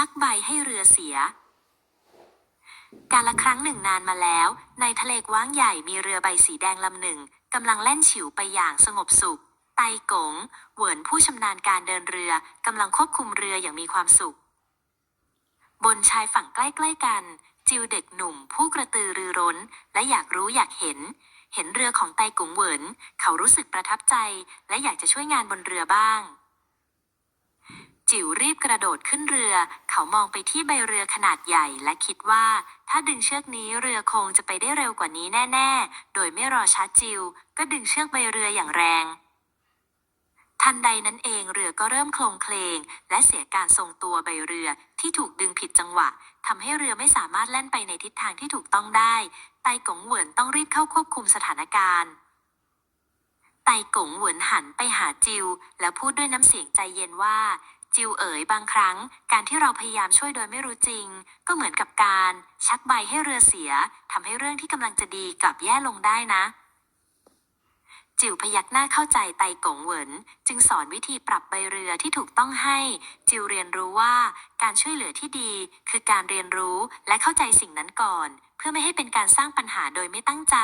ชักใบให้เรือเสีย การละครั้งหนึ่งนานมาแล้ว ในทะเลกว้างใหญ่มีเรือใบสีแดงลำหนึ่งกำลังแล่นฉิวไปอย่างสงบสุข ไตกงเหวินผู้ชำนาญการเดินเรือกำลังควบคุมเรืออย่างมีความสุข บนชายฝั่งใกล้ๆกัน จิวเด็กหนุ่ม ผู้กระตือรือร้น และอยากรู้อยากเห็น เห็นเรือของไตกงเหวินเขารู้สึกประทับใจ และอยากจะช่วยงานบนเรือบ้าง จิ๋วรีบกระโดดขึ้นเรือ เขามองไปที่ใบเรือขนาดใหญ่และคิดว่า ถ้าดึงเชือกนี้เรือคงจะไปได้เร็วกว่านี้แน่ ๆ โดยไม่รอช้าจิว ก็ดึงเชือกใบเรืออย่างแรง ทันใดนั้นเองเรือก็เริ่มโคลงเคลง และเสียการทรงตัวใบเรือที่ถูกดึงผิดจังหวะทำให้เรือไม่สามารถแล่นไปในทิศทางที่ถูกต้องได้ ไตกงเหวินต้องรีบเข้าควบคุมสถานการณ์ไตกงเหวินหันไปหาจิว แล้วพูดด้วยน้ำเสียงใจเย็นว่า จิวเอ๋ยบางครั้ง การที่เราพยายามช่วยโดยไม่รู้จริง ก็เหมือนกับการ ชักใบให้เรือเสียทำให้เรื่องที่กำลังจะดีกลับแย่ลงได้นะ จิวพยักหน้าเข้าใจไตกงเหวินจึงสอนวิธีปรับใบเรือที่ถูกต้องให้ จิวเรียนรู้ว่า การช่วยเหลือที่ดี คือการเรียนรู้และเข้าใจสิ่งนั้นก่อน เพื่อไม่ให้เป็นการสร้างปัญหาโดยไม่ตั้งใจ